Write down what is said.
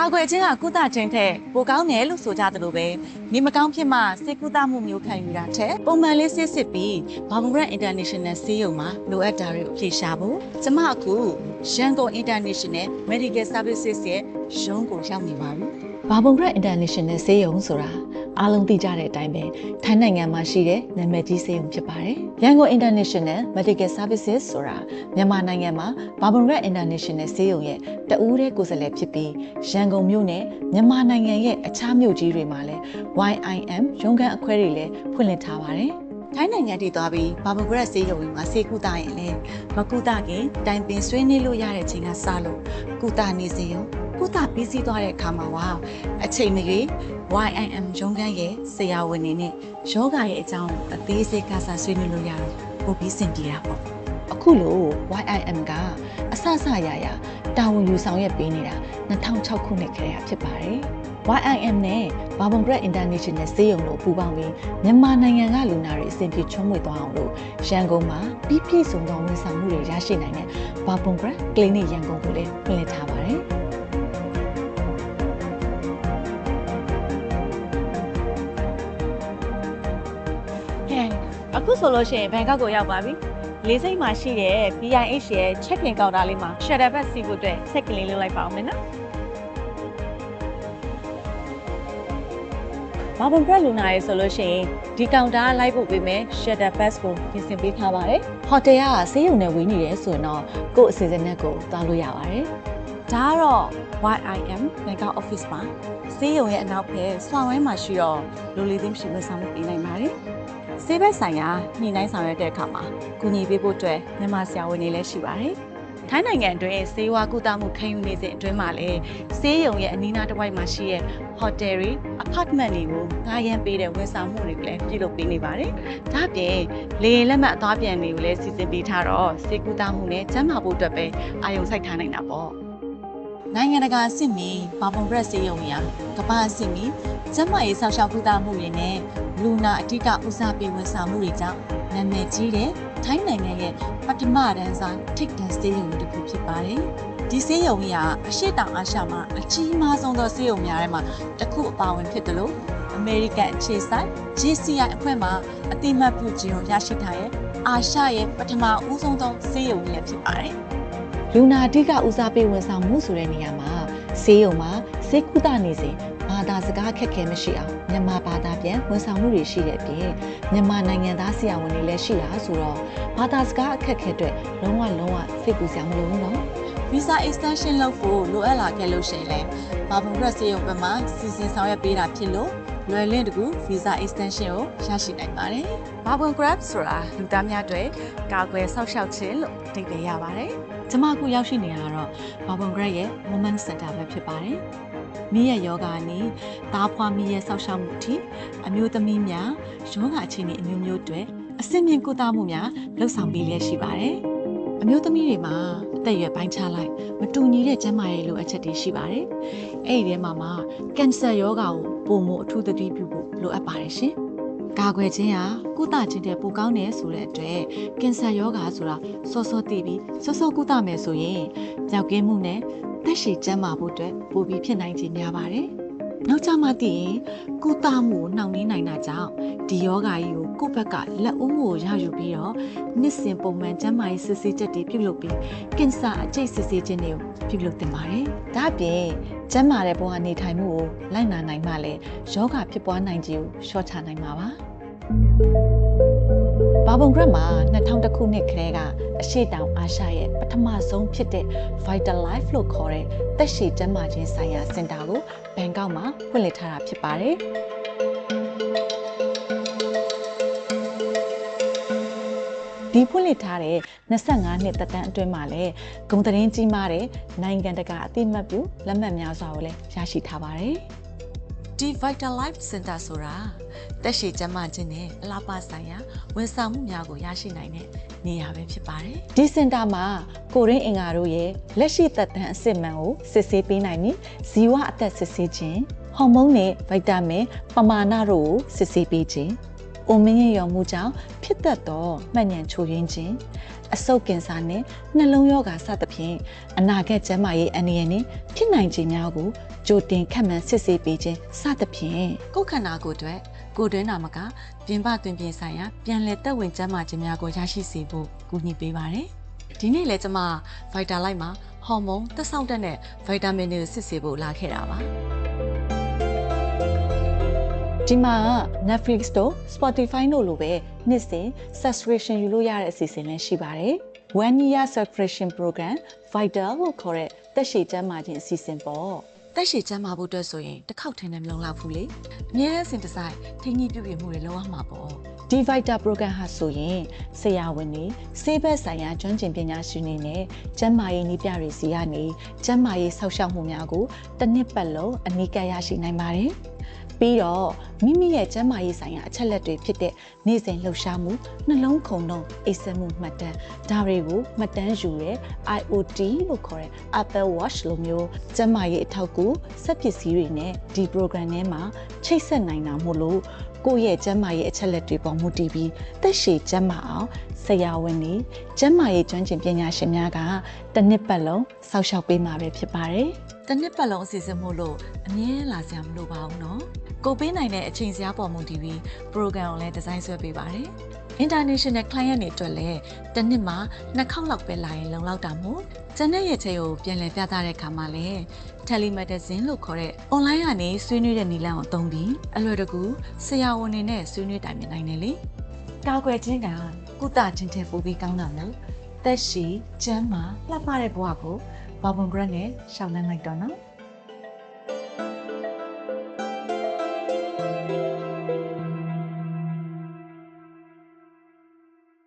ကာကွယ်ခြင်းကကုသခြင်းထက်ပိုကောင်းတယ်လို့ဆိုကြသလိုပဲနေမကောင်းဖြစ်မှစိတ်ကုသမှုမျိုးခံယူတာထက်ပုံမှန်လေးစစ်စစ်ပြီးဘာဘူရက် International ဆေးရုံမှာလိုအပ်တာတွေကိုအဖြေရှာဖို့ကျမအခုရန်ကုန် International Medical Services ရဲ့ရုံးကိုရောက်နေပါပြီဘာဘုံရက် International ဆေးရုံဆိုတာ အားလုံးသိကြတဲ့အတိုင်းပဲထိုင်းနိုင်ငံမှာရှိတဲ့နာမည်ကြီးဆေးရုံဖြစ်ပါတယ်။ရန်ကုန် International Medical Services ဆိုတာမြန်မာနိုင်ငံမှာဘာဘုံရက် International ဆေးရုံရဲ့တအူးတဲ့ကိုယ်စားလှယ်ဖြစ်ပြီးရန်ကုန်မြို့နဲ့မြန်မာနိုင်ငံရဲ့အခြားမြို့ကြီးတွေမှာလည်း YIM ရုံးခန်းအခွဲတွေလည်းဖွင့်လှစ်ထားပါတယ်။ထိုင်းနိုင်ငံတည်သွားပြီးဘာဘူရက်ဆေးရုံကြီးမှာဆေးကုသရင်လည်းမကုသခင်တိုင်ပင်ဆွေးနွေးလို့ရတဲ့ချိန်ကစလို့ကုသနေစေရော ကုသပြီးစီးသွားတဲ့အခါမှာဝါအချိန်မရွေး YIM ရုံးခန်းရဲ့ဆရာဝန်တွေနဲ့ယောဂရဲ့အကြောင်းအသေးစိတ်ကစားဆွေးနွေးလို့ရတော့ပိုပြီးစင်ပြေတာပေါ့အခုလို YIM ကအဆအဆရရတာဝန်ယူဆောင်ရွက်ပေးနေတာ2006ခုနှစ်ခရေဖြစ်ပါတယ်။ YIM နဲ့ဘာဘုံဂရက် International ဆေးရုံတို့ပူးပေါင်းပြီးမြန်မာနိုင်ငံကလူနာတွေအဆင်ပြေချုံးမွေသွားအောင်လို့ရန်ကုန်မှာပြီးပြည့်စုံသောဝန်ဆောင်မှုတွေရရှိနိုင်တဲ့ဘာဘုံဂရက်ကလင်းနစ်ရန်ကုန်ကိုလည်းဖွင့်လှစ်ထားပါတယ်။ အခုဆိုလို့ရှိရင်ဘန်ကောက်ကိုရောက်ပါပြီလေးစိတ်မှာရှိတဲ့ BIH ရဲ့ check in counter လေးမှာ shuttle bus စီးဖို့အတွက် check ကလေးလုပ်လိုက်ပါအောင်မယ်နော်ဘာဘွန်ဘရက်လူနာရေဆိုလို့ရှိရင်ဒီကောင်တာလိုက်ဖို့ပေးမယ် shuttle bus ကိုပြင်ဆင်ပေးထားပါတယ်ဟိုတယ်ကဆေးရုံနဲ့ဝေးနေတယ်ဆိုရင်တော့ကိုယ့်အစီအစဉ်နဲ့ကိုယ်သွားလို့ရပါတယ်ဒါကတော့ YIM Bangkok Office မှာဆေးရုံရဲ့အနောက်ဘက်ဆွာဝဲမှာရှိတော့လူလေးသိမ်းရှိဝန်ဆောင်မှုပေးနိုင်ပါတယ်။ ဆေးဘက်ဆိုင်ရာညှိနှိုင်းဆောင်ရွက်တဲ့အခါမှာကူညီပေးဖို့အတွက်မြန်မာဆရာဝန်တွေလည်းရှိပါတယ်။ထိုင်းနိုင်ငံအတွင်းဆေးဝါးကုသမှုခံယူနေစဉ်အတွင်းမှာလည်းဆေးရုံရဲ့အနီးနားတစ်ဝိုက်မှာရှိတဲ့ဟိုတယ်တွေအပါတ်မန့်တွေကိုငှားရမ်းပေးတဲ့ဝန်ဆောင်မှုတွေကိုလည်းပြုလုပ်ပေးနေပါတယ်။ဒါ့အပြင်လေယာဉ်လက်မှတ်အသွားပြန်တွေကိုလည်းစီစဉ်ပေးထားတော့ဆေးကုသမှုနဲ့ကျန်းမာဖို့အတွက်ပဲအာရုံစိုက်ထားနိုင်တာပေါ့။ နိုင်ငံတကာအဆင့်မီဘာပွန်ဘရက်စေးရုံရာကမ္ဘာအဆင့်မီကျန်းမာရေးဆောက်ရှောက်ကုသမှုတွေနဲ့လူနာအဓိကဦးစားပေးဝန်ဆောင်မှုတွေကြောင့်နာမည်ကြီးတဲ့ထိုင်းနိုင်ငံရဲ့ပထမတန်းစားထိပ်တန်းစေးရုံတစ်ခုဖြစ်ပါတယ်။ဒီစေးရုံကြီးကအရှေ့တောင်အာရှမှာအကြီးမားဆုံးသောစေးရုံများထဲမှာတစ်ခုအပါအဝင်ဖြစ်တယ်လို့အမေရိကန်အခြေစိုက် GCI အဖွဲ့မှအတိမတ်ပြုခြင်းကိုရရှိထားတဲ့အာရှရဲ့ပထမဦးဆုံးသောစေးရုံကြီးလည်းဖြစ်ပါတယ်။ လူနာအဓိကဦးစားပေးဝန်ဆောင်မှုဆိုတဲ့နေရာမှာဆေးရုံမှာဆေးကုသနေစဉ်ဘာသာစကားခက်ခဲမရှိအောင်မြန်မာဘာသာပြန်ဝန်ဆောင်မှုတွေရှိတဲ့အပြင်မြန်မာနိုင်ငံသားဆရာဝန်တွေလည်းရှိတာဆိုတော့ဘာသာစကားအခက်အခဲအတွက်လုံးဝလုံးဝစိတ်ပူစရာမလိုဘူးနော် visa extension လုပ်ဖို့လိုအပ်လာခဲ့လို့ရှိရင်လည်းဘာဘုံရက်စေးရုံဘက်မှစီစဉ်ဆောင်ရွက်ပေးတာဖြစ်လို့လွယ်လင့်တကူ visa extension ကိုရရှိနိုင်ပါတယ်။ဘာဘုံ grab ဆိုတာလူသားများတွေကာကွယ်ဆောက်ရှောက်ခြင်းလို့အဓိပ္ပာယ်ရပါတယ် ကျမအခုရောက်ရှိနေတာကတော့ဘာဘွန်ဂရက်ရဲ့ Moment Center ပဲဖြစ်ပါတယ်။မိရဲ့ယောဂအနီးသားဖွားမိရဲ့ဆောက်ရှောက်မှုအထိအမျိုးသမီးများယောဂအခြေအနေအမျိုးမျိုးတွေအဆင့်မြင့်ကုသမှုများလှုပ်ဆောင်ပေးလျက်ရှိပါတယ်။အမျိုးသမီးတွေမှာအသက်အရွယ်ပိုင်းခြားလိုက်မတူညီတဲ့ကျန်းမာရေးလိုအပ်ချက်တွေရှိပါတယ်။အဲ့ဒီထဲမှာမှကင်ဆာယောဂါကိုပုံမအထူးသတိပြုဖို့လိုအပ်ပါတယ်ရှင်။ ကာကွယ်ခြင်းဟာကုသခြင်းတဲ့ပိုကောင်းတယ်ဆိုတဲ့အတွက်ကင်ဆာယောဂါဆိုတာစောစောသိပြီးစောစောကုသမယ်ဆိုရင်ကြောက်ကင်းမှုနဲ့သက်ရှည်ကျန်းမာဖို့အတွက်ပိုပြီးဖြစ်နိုင်ခြင်းများပါတယ်။ နောက်ကျမှသိရင်ကုသမှုကိုနှောင့်နှေးနိုင်တာကြောင့်ဒီယောဂါကြီးကိုကိုယ့်ဘက်ကလက်ဦးမှုကိုရယူပြီးတော့နှစ်စဉ်ပုံမှန်ကျန်းမာရေးစစ်ဆေးချက်တွေပြုလုပ်ပြီးကင်ဆာအကျိတ်စစ်ဆေးခြင်းတွေကိုပြုလုပ်တင်ပါတယ်။ဒါ့အပြင်ကျန်းမာတဲ့ဘဝနေထိုင်မှုကိုလိုက်နာနိုင်မှလည်းယောဂဖြစ်ပွားနိုင်ခြင်းကိုလျှော့ချနိုင်မှာပါ။ ဘာဘုံဂရက်မှာ2000ခုနှစ်ခရဲကအရှိတောင်အာရှရဲ့ပထမဆုံးဖြစ်တဲ့ Vital Life လို့ခေါ်တဲ့သက်ရှည်ကျန်းမာခြင်းဆိုင်ရာစင်တာကိုဘန်ကောက်မှာဖွင့်လှစ်ထားတာဖြစ်ပါတယ်။ဒီဖွင့်လှစ်ထားတဲ့25နှစ်သက်တမ်းအတွင်းမှာလည်းဂုံသတင်းကြီးမားတဲ့နိုင်ငံတကာအသိအမှတ်ပြုလက်မှတ်များစွာကိုလည်းရရှိထားပါတယ်။။ ဒီ Vital Life Center ဆိုတာတက်ရှိကျန်းမာခြင်းနဲ့အလားပါဆိုင်ရာဝန်ဆောင်မှုများကိုရရှိနိုင်တဲ့နေရာပဲဖြစ်ပါတယ်။ဒီစင်တာမှာကိုရင်းအင်္ဂါတို့ရဲ့လက်ရှိသက်တမ်းအစစ်မှန်ကိုစစ်ဆေးပေးနိုင်ပြီးဇီဝအသက်စစ်ဆေးခြင်းဟော်မုန်းနဲ့ဗိုက်တာမင်ပမာဏတို့ကိုစစ်ဆေးပေးခြင်းဥ အိုမင်းရရော်မှုကြောင့်ဖြစ်တတ်သောမှတ်ဉဏ်ချို့ယွင်းခြင်းအဆုတ်ကင်ဆာနှင့်နှလုံးရောဂါစသဖြင့်အနာဂတ်ကျန်းမာရေးအန္တရာယ်နှင့်ဖြစ်နိုင်ခြင်းများကိုကြိုတင်ခန့်မှန်းစစ်ဆေးပေးခြင်းစသဖြင့်ကိုယ်ခန္ဓာကိုယ်အတွက်ကိုယ်တွင်းနာမကပြင်ပတွင်ပြင်ဆိုင်ရာပြန်လည်သက်ဝင်ကျန်းမာခြင်းများကိုရရှိစေဖို့ကူညီပေးပါတယ်။ဒီနေ့လည်းကျမ Vitalite မှာဟော်မုန်းသက်ဆောင်တက်တဲ့ vitamin တွေကိုစစ်ဆေးဖို့လာခဲ့တာပါ ဒီမှာ Netflix တို့ Spotify တို့လိုပဲနှစ်စဉ် subscription ယူလို့ရတဲ့အစီအစဉ်လည်းရှိပါတယ်။ One Year Subscription Program Vital လို့ခေါ်တဲ့တက်ရှိကျန်းမာခြင်းအစီအစဉ်ပေါ့။တက်ရှိကျန်းမာဖို့အတွက်ဆိုရင်တစ်ခေါက်ထင်းနဲ့မလုံလောက်ဘူးလေ။အမြဲတမ်းစင်တစိုက်ထိန်းကြီးပြုပြင်မှုတွေလုပ်ရမှာပေါ့။ဒီ Vital Program ဟာဆိုရင်ဆရာဝန်တွေဆေးဘက်ဆိုင်ရာကျွမ်းကျင်ပညာရှင်တွေနဲ့ကျန်းမာရေးနည်းပြတွေစီကနေကျန်းမာရေးဆောက်ရှောက်မှုများကိုတစ်နှစ်ပတ်လုံးအနီးကပ်ရရှိနိုင်ပါတယ်။ ပြီးတော့မိမိရဲ့ကျန်းမာရေးဆိုင်ရာအချက်လက်တွေဖြစ်တဲ့နေ့စဉ်လှုပ်ရှားမှုနှလုံးခုန်နှုန်းအိပ်စက်မှုမှတ်တမ်းဒါတွေကိုမှတ်တမ်းယူတဲ့ IoT လို့ခေါ်တဲ့ Apple Watch လိုမျိုးကျန်းမာရေးအထောက်အကူစက်ပစ္စည်းတွေနဲ့ဒီ program ထဲမှာချိတ်ဆက်နိုင်တာမို့လို့ကိုယ့်ရဲ့ကျန်းမာရေးအချက်လက်တွေပေါ်မူတည်ပြီးသက်ရှည်ကျန်းမာအောင်ဆရာဝန်တွေကျန်းမာရေးကျွမ်းကျင်ပညာရှင်များကတစ်နှစ်ပတ်လုံးစောင့်ရှောက်ပေးမှာပဲဖြစ်ပါတယ်။ တစ်နှစ်ပတ်လုံးအစီအစဉ်မို့လို့အမြဲလာစရာမလိုပါဘူးနော်။ကိုပေးနိုင်တဲ့အချိန်စရာပေါ်မူတည်ပြီး program ကိုလည်းဒီဇိုင်းဆွဲပေးပါတယ်။ international client တွေအတွက်လည်းတစ်နှစ်မှာနှစ်ခေါက်လောက်ပဲလာရင်လုံလောက်တာမို့ကျန်တဲ့ရဲ့ချေကိုပြန်လည်ပြသတဲ့အခါမှာလည်း telemedicine လို့ခေါ်တဲ့ online ကနေဆွေးနွေးတဲ့နည်းလမ်းကိုသုံးပြီးအလွယ်တကူဆရာဝန်တွေနဲ့ဆွေးနွေးတိုင်ပင်နိုင်တယ်လေ။ကာကွယ်ခြင်းကကုသခြင်းတဲ့ပိုပြီးကောင်းတာလို့သက်ရှိကျမ်းမာလှပတဲ့ဘဝကို ဘာဘွန်ဂရက်နဲ့ရှောင်းလန်းလိုက်တော့နော်။